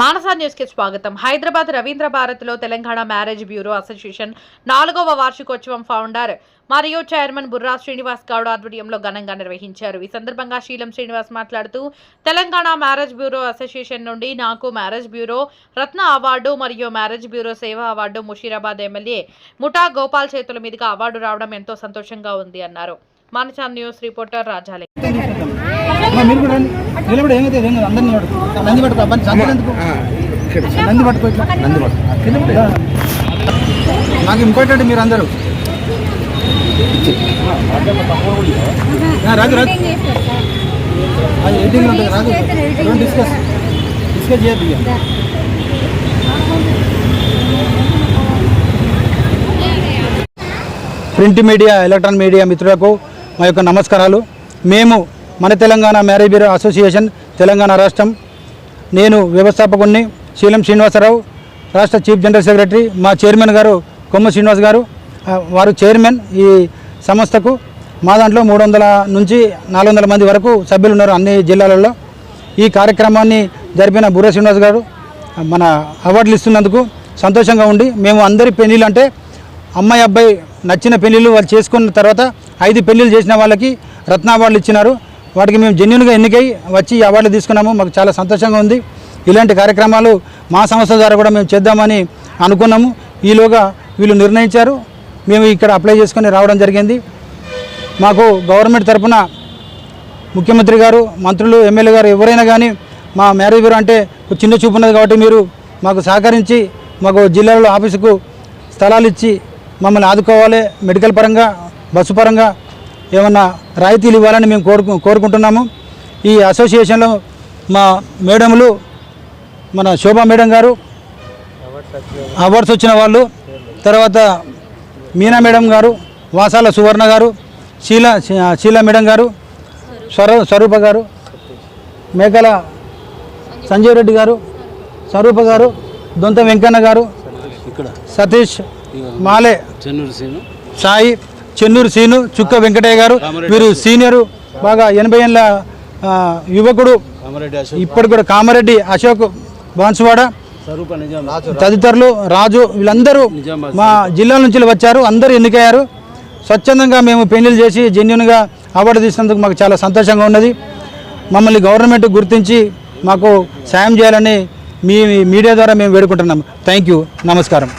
మానసా న్యూస్కి స్వాగతం. హైదరాబాద్ రవీంద్ర భారత్లో తెలంగాణ మ్యారేజ్ బ్యూరో అసోసియేషన్ నాలుగవ వార్షికోత్సవం ఫౌండర్ మరియు చైర్మన్ బుర్రా శ్రీనివాస్ గౌడ్ ఆధ్వర్యంలో ఘనంగా నిర్వహించారు. ఈ సందర్భంగా శీలం శ్రీనివాస్ మాట్లాడుతూ తెలంగాణ మ్యారేజ్ బ్యూరో అసోసియేషన్ నుండి నాకు మ్యారేజ్ బ్యూరో రత్న అవార్డు మరియు మ్యారేజ్ బ్యూరో సేవా అవార్డు ముషీరాబాద్ ఎమ్మెల్యే ముఠా గోపాల్ చేతుల మీదుగా అవార్డు రావడం ఎంతో సంతోషంగా ఉంది అన్నారు. మానసా న్యూస్ రిపోర్టర్ రాజాలే. నిలబడి ఏమైతే ఏం కాదు, అందరినీ పట్టుకో నంది పట్టుకో అబ్బాయి చంపలు ఎందుకు? నంది పట్టుకో ఇట్లా. నంది పట్టుకో నాకు ఇంపార్టెంట్ మీరు అందరూ రాజు రాజు. అది ఎయిటింగ్ ఉంటుంది రాజు. డోంట్ డిస్కస్ డిస్కస్ చేయద్దు. ప్రింట్ మీడియా ఎలక్ట్రానిక్ మీడియా మిత్రులకు మా యొక్క నమస్కారాలు. మేము మన Telangana marriage bureau association Telangana రాష్ట్రం. నేను వ్యవస్థాపకుడిని శీలం శ్రీనివాసరావు రాష్ట్ర చీఫ్ జనరల్ సెక్రటరీ మా చైర్మన్ గారు కొమ్మ శ్రీనివాస్ గారు. వారు చైర్మన్ ఈ సంస్థకు. మా దాంట్లో మూడు వందల నుంచి నాలుగు వందల మంది వరకు సభ్యులు ఉన్నారు అన్ని జిల్లాలలో. ఈ కార్యక్రమాన్ని జరిపిన బుర్ర శ్రీనివాస్ గారు మన అవార్డులు ఇస్తున్నందుకు సంతోషంగా ఉండి మేము అందరి పెళ్ళిళ్ళు అంటే అమ్మాయి అబ్బాయి నచ్చిన పెళ్ళిళ్ళు వాళ్ళు చేసుకున్న తర్వాత ఐదు పెళ్ళిళ్ళు చేసిన వాళ్ళకి రత్న అవార్డులు ఇచ్చినారు. వాటికి మేము జెన్యున్గా ఎన్నికై వచ్చి ఈ అవార్డులు తీసుకున్నాము. మాకు చాలా సంతోషంగా ఉంది. ఇలాంటి కార్యక్రమాలు మా సంస్థ ద్వారా కూడా మేము చేద్దామని అనుకున్నాము. ఈలోగా వీళ్ళు నిర్ణయించారు. మేము ఇక్కడ అప్లై చేసుకొని రావడం జరిగింది. మాకు గవర్నమెంట్ తరపున ముఖ్యమంత్రి గారు మంత్రులు ఎమ్మెల్యే గారు ఎవరైనా కానీ మా మ్యారేజ్ బ్యూరో అంటే ఒక చిన్న చూపు ఉన్నది కాబట్టి మీరు మాకు సహకరించి మాకు జిల్లాలో ఆఫీసుకు స్థలాలు ఇచ్చి మమ్మల్ని ఆదుకోవాలి. మెడికల్ పరంగా బస్సు పరంగా ఏమన్నా రాయితీలు ఇవ్వాలని మేము కోరుకు కోరుకుంటున్నాము. ఈ అసోసియేషన్లో మా మేడములు మన శోభా మేడం గారు అవార్డ్స్ వచ్చిన వాళ్ళు తర్వాత మీనా మేడం గారు వాసాల సువర్ణ గారు శీల శీల మేడం గారు స్వర స్వరూప గారు మేకల సంజయ్ రెడ్డి గారు స్వరూప గారు దొంత వెంకన్న గారు సతీష్ మాలే సాయి చెన్నూరు సీను చుక్క వెంకటయ్య గారు వీరు సీనియరు బాగా ఎనభై ఏళ్ళ యువకుడు ఇప్పటికి కూడా కామారెడ్డి అశోక్ బాన్సువాడ తదితరులు రాజు వీళ్ళందరూ మా జిల్లా నుంచి వచ్చారు అందరూ ఎన్నికయ్యారు. స్వచ్ఛందంగా మేము పెళ్ళిళ్ళు చేసి జెన్యున్గా అవార్డు తీసినందుకు మాకు చాలా సంతోషంగా ఉన్నది. మమ్మల్ని గవర్నమెంట్ గుర్తించి మాకు సాయం చేయాలని మీ మీడియా ద్వారా మేము వేడుకుంటున్నాం. Thank you. నమస్కారం.